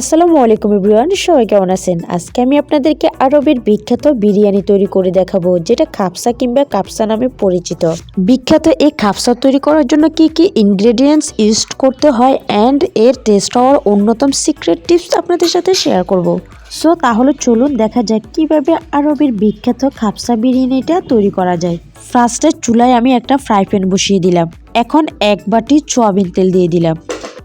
আসসালামু আলাইকুম ইব্রিয়ান সবাই কেমন আছেন? আজকে আমি আপনাদেরকে আরবের বিখ্যাত বিরিয়ানি তৈরি করে দেখাবো, যেটা খাপসা কিংবা কাপসা নামে পরিচিত। বিখ্যাত এই খাপসা তৈরি করার জন্য কি কি ইনগ্রেডিয়েন্টস ইউজ করতে হয় অ্যান্ড এর টেস্ট হওয়ার অন্যতম সিক্রেট টিপস আপনাদের সাথে শেয়ার করব। সো তাহলে চলুন দেখা যাক কীভাবে আরবের বিখ্যাত খাপসা বিরিয়ানিটা তৈরি করা যায়। ফার্স্টে চুলায় আমি একটা ফ্রাই প্যান বসিয়ে দিলাম। এখন এক বাটি সোয়াবিন তেল দিয়ে দিলাম।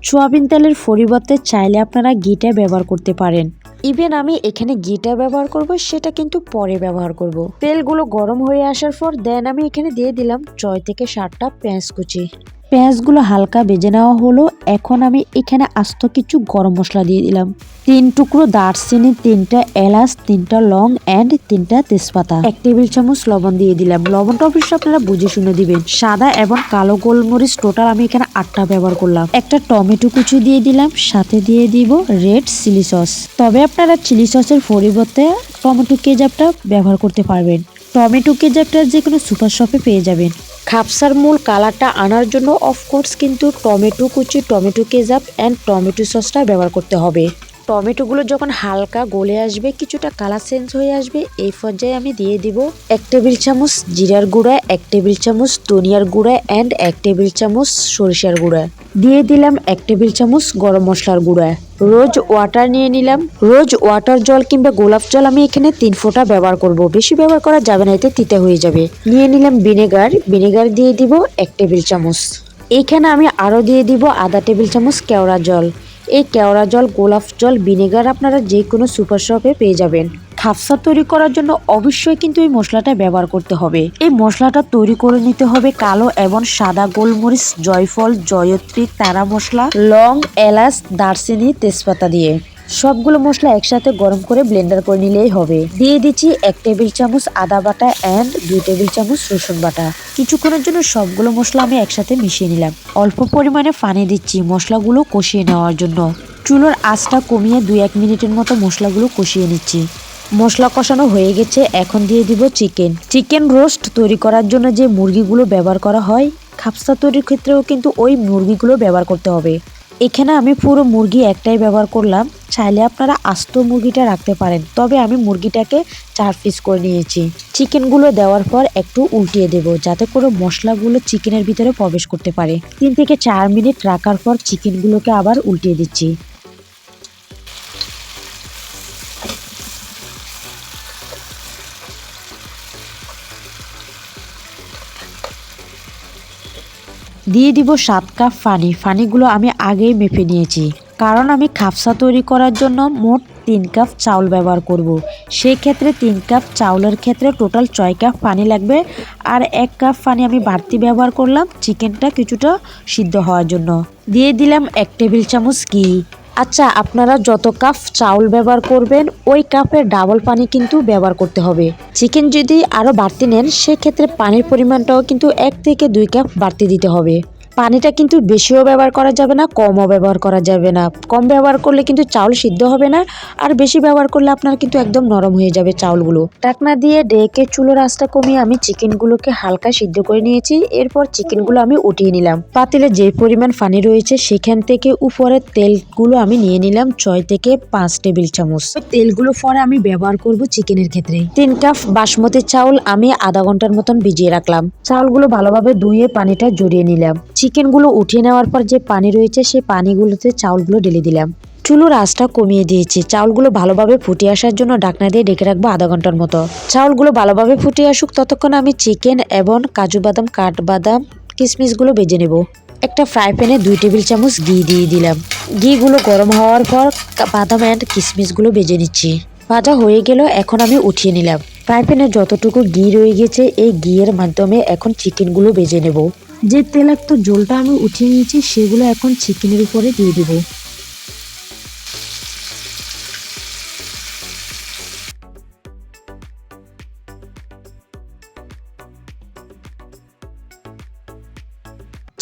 সোয়াবিন তেলের পরিবর্তে চাইলে আপনারা গিটা ব্যবহার করতে পারেন। ইভেন আমি এখানে গিটা ব্যবহার করব, সেটা কিন্তু পরে ব্যবহার করব। তেলগুলো গরম হয়ে আসার পর দেন আমি এখানে দিয়ে দিলাম ছয় থেকে সাতটা পেঁয়াজ কুচি। পেঁয়াজগুলো হালকা ভেজে নেওয়া হলো। এখন আমি এখানে আস্ত কিছু গরম মশলা দিয়ে দিলাম। তিন টুকরো দারচিনি, তিনটা এলাচ, তিনটা লং অ্যান্ড তিনটা তেজপাতা। এক টেবিল চামচ লবণ দিয়ে দিলাম। লবণটা অবশ্যই আপনারা বুঝে শুনে দিবেন। সাদা এবং কালো গোলমরিচ টোটাল আমি এখানে আটটা ব্যবহার করলাম। একটা টমেটো কুচি দিয়ে দিলাম। সাথে দিয়ে দিব রেড চিলি সস। তবে আপনারা চিলি সসের পরিবর্তে টমেটো কেজাপটা ব্যবহার করতে পারবেন। টমেটো কেজাপটা যে কোনো সুপার শপে পেয়ে যাবেন। খাপসার মূল কালারটা আনার জন্য অফকোর্স কিন্তু টমেটো কুচি, টমেটো কেজাপ অ্যান্ড টমেটো সসটা ব্যবহার করতে হবে। টমেটোগুলো যখন হালকা গলে আসবে, কিছুটা কালার চেঞ্জ হয়ে আসবে, এই পর্যায়ে আমি দিয়ে দিব এক টেবিল চামচ জিরার গুঁড়া, এক টেবিল চামচ ধনিয়ার গুঁড়া অ্যান্ড এক টেবিল চামচ সরিষার গুঁড়া। দিয়ে দিলাম এক টেবিল চামচ গরম মশলার গুঁড়া। রোজ ওয়াটার নিয়ে নিলাম। রোজ ওয়াটার জল কিংবা গোলাপ জল আমি এখানে তিন ফোঁটা ব্যবহার করব। বেশি ব্যবহার করা যাবে না, এতে তিতে হয়ে যাবে। নিয়ে নিলাম ভিনেগার। ভিনেগার দিয়ে দিব এক টেবিল চামচ। এইখানে আমি আরও দিয়ে দিব আধা টেবিল চামচ কেওড়া জল। এই কেওড়া জল, গোলাপ জল, ভিনেগার আপনারা যে কোনো সুপার শপে পেয়ে যাবেন। খাপসা তৈরি করার জন্য অবশ্যই কিন্তু এই মশলাটা ব্যবহার করতে হবে। এই মশলাটা তৈরি করে নিতে হবে কালো এবং সাদা গোলমরিচ, জয়ফল, জয়ত্রী, তারা মশলা, লং, এলাচ, দারচিনি, তেজপাতা দিয়ে। সবগুলো মশলা একসাথে গরম করে ব্লেন্ডার করে নিলেই হবে। দিয়ে দিচ্ছি এক টেবিল চামচ আদা বাটা অ্যান্ড দুই টেবিল চামচ রসুন বাটা। কিছুক্ষণের জন্য সবগুলো মশলা আমি একসাথে মিশিয়ে নিলাম। অল্প পরিমাণে পানি দিচ্ছি মশলাগুলো কষিয়ে নেওয়ার জন্য। চুলোর আঁচটা কমিয়ে দুই এক মিনিটের মতো মশলাগুলো কষিয়ে নিচ্ছি। মশলা কষানো হয়ে গেছে, এখন দিয়ে দিব চিকেন। চিকেন রোস্ট তৈরি করার জন্য যে মুরগিগুলো ব্যবহার করা হয় খাপসা তৈরির ক্ষেত্রেও কিন্তু ওই মুরগিগুলো ব্যবহার করতে হবে। এখানে আমি পুরো মুরগি একটাই ব্যবহার করলাম। চাইলে আপনারা আস্ত মুরগিটা রাখতে পারেন। তবে আমি মুরগিটাকে চার পিস করে নিয়েছি। চিকেনগুলো দেওয়ার পর একটু উল্টিয়ে দেব, যাতে করে মশলাগুলো চিকেনের ভিতরে প্রবেশ করতে পারে। তিন থেকে চার মিনিট রাখার পর চিকেনগুলোকে আবার উল্টিয়ে দিচ্ছি। দিয়ে দিব সাত কাপ ফানি। ফানিগুলো আমি আগেই মেপে নিয়েছি। কারণ আমি খাপসা তৈরি করার জন্য মোট তিন কাপ চাউল ব্যবহার করব। সেই ক্ষেত্রে তিন কাপ চাউলের ক্ষেত্রে টোটাল ছয় কাপ পানি লাগবে আর এক কাপ পানি আমি বাড়তি ব্যবহার করলাম চিকেনটা কিছুটা সিদ্ধ হওয়ার জন্য। দিয়ে দিলাম এক টেবিল চামচ ঘি। আচ্ছা আপনারা যত কাপ চাউল ব্যবহার করবেন, ওই কাপের ডাবল পানি কিন্তু ব্যবহার করতে হবে। চিকেন যদি আরও বাড়তি নেন, সেক্ষেত্রে পানির পরিমাণটাও কিন্তু এক থেকে দুই কাপ বাড়তি দিতে হবে। পানিটা কিন্তু বেশিও ব্যবহার করা যাবে না, কমও ব্যবহার করা যাবে না। কম ব্যবহার করলে কিন্তু চাউল সিদ্ধ হবে না, আর বেশি ব্যবহার করলে আপনার কিন্তু একদম নরম হয়ে যাবে চাউলগুলো। টাকনা দিয়ে ডেকে চুলোর আঁচটা কমিয়ে আমি চিকেনগুলোকে হালকা সিদ্ধ করে নিয়েছি, এরপর চিকেনগুলো আমি উঠিয়ে নিলাম। পাতিলে যে পরিমাণ পানি রয়েছে, সেখান থেকে উপরের তেলগুলো আমি নিয়ে নিলাম ছয় থেকে পাঁচ টেবিল চামচ। তেলগুলো পরে আমি ব্যবহার করব চিকেনের ক্ষেত্রে। তিন কাপ বাসমতি চাউল আমি আধা ঘণ্টার মতন ভিজিয়ে রাখলাম। চাউলগুলো ভালোভাবে ধুয়ে পানিটা জড়িয়ে নিলাম। চিকেনগুলো উঠিয়ে নেওয়ার পর যে পানি রয়েছে, সেই পানিগুলোতে চাউলগুলো ঢেলে দিলাম। চুলোর আঁচটা কমিয়ে দিয়েছি। চাউলগুলো ভালোভাবে ফুটে আসার জন্য ডাকনা দিয়ে ডেকে রাখব আধা ঘণ্টার মতো। চাউলগুলো ভালোভাবে ফুটে আসুক, ততক্ষণ আমি চিকেন এবং কাজু বাদাম কাঠবাদাম কিশমিশগুলো বেজে নেব। একটা ফ্রাই প্যানে দুই টেবিল চামচ ঘি দিয়ে দিলাম। ঘিগুলো গরম হওয়ার পর বাদাম অ্যান্ড কিশমিশগুলো বেজে নিচ্ছি। ভাজা হয়ে গেল এখন আমি উঠিয়ে নিলাম। ফ্রাই প্যানে যতটুকু ঘি রয়ে গেছে, এই ঘিয়ের মাধ্যমে এখন চিকেনগুলো ভেজে নেব। যে তেলাক্ত জলটা আমি উঠিয়ে নিয়েছি, সেগুলো এখন চিকেনের উপরে দিয়ে দেবো।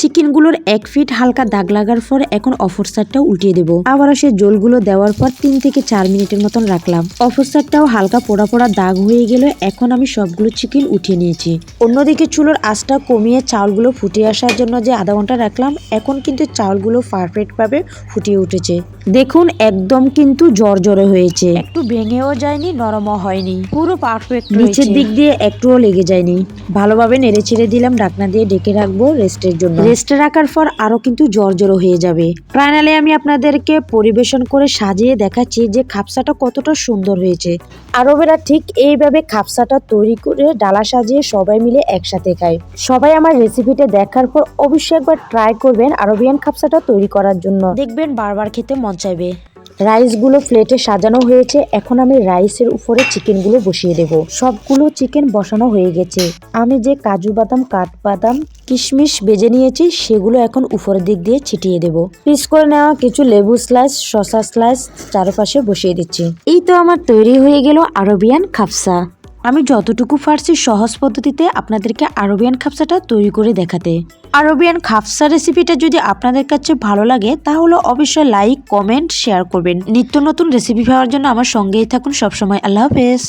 চিকেনগুলোর এক ফিট হালকা দাগ লাগার পর এখন অফর সাইডটাও উল্টিয়ে দেবো। আবার সে জলগুলো দেওয়ার পর তিন থেকে চার মিনিটের মতন রাখলাম। অফর সাইডটাও হালকা পোড়া পোড়া দাগ হয়ে গেল এখন আমি সবগুলো চিকেন উঠিয়ে নিয়েছি। অন্যদিকে চুলোর আঁচটা কমিয়ে চাউলগুলো ফুটিয়ে আসার জন্য যে আধা ঘণ্টা রাখলাম, এখন কিন্তু চাউলগুলো পারফেক্টভাবে ফুটিয়ে উঠেছে। দেখুন, একদম কিন্তু জর্জরে হয়েছে। একটু ভেঙেও যায়নি, নরমও হয়নি। পুরো পারফেক্ট নিচের দিক দিয়ে একটুও লেগে যায়নি। ভালোভাবে নেড়ে ছেড়ে দিলাম, ঢাকনা দিয়ে ডেকে রাখব রেস্টের জন্য। রেস্টে রাখার পর আরও কিন্তু জর্জরো হয়ে যাবে। ফাইনালে আমি আপনাদেরকে পরিবেশন করে সাজিয়ে দেখাচ্ছি যে খাপসাটা কতটা সুন্দর হয়েছে। আরবেরা ঠিক এইভাবে খাপসাটা তৈরি করে ডালা সাজিয়ে সবাই মিলে একসাথে খায়। সবাই আমার রেসিপিটা দেখার পর অবশ্যই একবার ট্রাই করবেন আরবিয়ান খাপসাটা তৈরি করার জন্য। দেখবেন বারবার খেতে মন চাইবে। রাইসগুলো প্লেটে সাজানো হয়েছে। এখন আমি রাইসের উপরে চিকেনগুলো বসিয়ে দেব। সবগুলো চিকেন বসানো হয়ে গেছে। আমি যে কাজু বাদাম কাঠবাদাম কিশমিশ বেজে নিয়েছি, সেগুলো এখন উপরের দিক দিয়ে ছিটিয়ে দেব। পিস করে নেওয়া কিছু লেবু স্লাইস, শসা স্লাইস চারপাশে বসিয়ে দিচ্ছি। এই তো আমার তৈরি হয়ে গেল আরবিয়ান খাপসা। আমি যতটুকু পারছি সহজ পদ্ধতিতে আপনাদেরকে আরবিয়ান খাপসাটা তৈরি করে দেখাতে। আরবিয়ান খাপসা রেসিপিটা যদি আপনাদের কাছে ভালো লাগে, তাহলে অবশ্যই লাইক, কমেন্ট, শেয়ার করবেন। নিত্য নতুন রেসিপি পাওয়ার জন্য আমার সঙ্গেই থাকুন সবসময়। আল্লাহ হাফেজ।